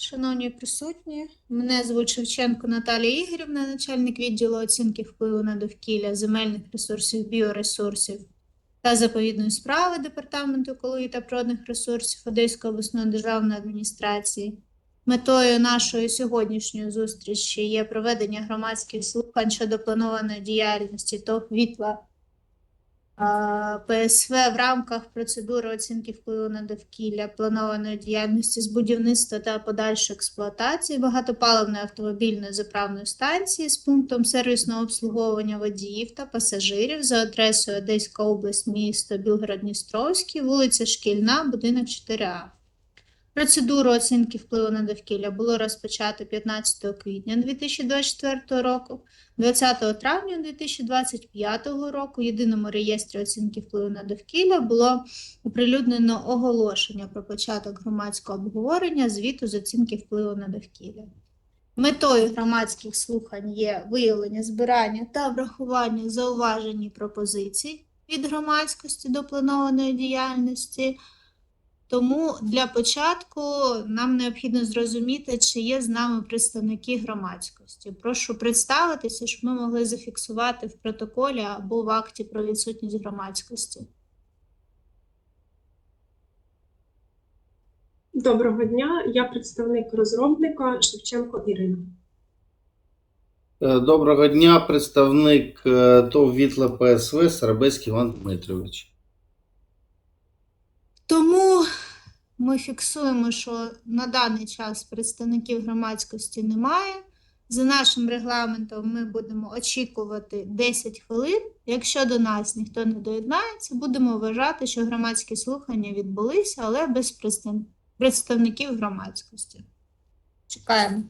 шановні присутні. Мене звуть Шевченко Наталія Ігорівна, начальник відділу оцінки впливу на довкілля, земельних ресурсів, біоресурсів та заповідної справи Департаменту екології та природних ресурсів Одеської обласної державної адміністрації. Метою нашої сьогоднішньої зустрічі є проведення громадських слухань щодо планованої діяльності ТОВ «Вітла» ПСВ в рамках процедури оцінки впливу на довкілля планованої діяльності з будівництва та подальшої експлуатації багатопаливної автомобільної заправної станції з пунктом сервісного обслуговування водіїв та пасажирів за адресою Одеська область, місто Білгород-Дністровський, вулиця Шкільна, будинок 4А. Процедуру оцінки впливу на довкілля було розпочато 15 квітня 2024 року. 20 травня 2025 року в єдиному реєстрі оцінки впливу на довкілля було оприлюднено оголошення про початок громадського обговорення звіту з оцінки впливу на довкілля. Метою громадських слухань є виявлення, збирання та врахування зауважень і пропозицій від громадськості до планованої діяльності. Тому для початку нам необхідно зрозуміти, чи є з нами представники громадськості. Прошу представитися, щоб ми могли зафіксувати в протоколі або в акті про відсутність громадськості. Доброго дня, я представник розробника Шевченко Ірина. Е, Доброго дня, представник е, ТОВ Вітла ПСВ Сарабецький Іван Дмитрович. Тому ми фіксуємо, що на даний час представників громадськості немає. За нашим регламентом ми будемо очікувати 10 хвилин. Якщо до нас ніхто не доєднається, будемо вважати, що громадські слухання відбулися, але без представників громадськості. Чекаємо.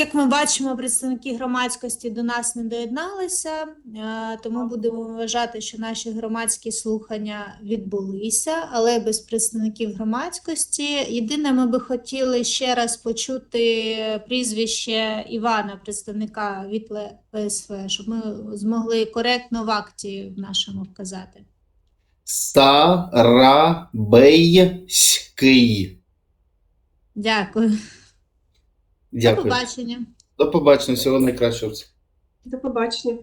Як ми бачимо, представники громадськості до нас не доєдналися, е, тому будемо вважати, що наші громадські слухання відбулися, але без представників громадськості. Єдине, ми би хотіли ще раз почути прізвище Івана, представника Вітле ПСВ, щоб ми змогли коректно в акті в нашому вказати. Старабейський. Дякую. До побачення. До побачення. Всього найкращого. До побачення.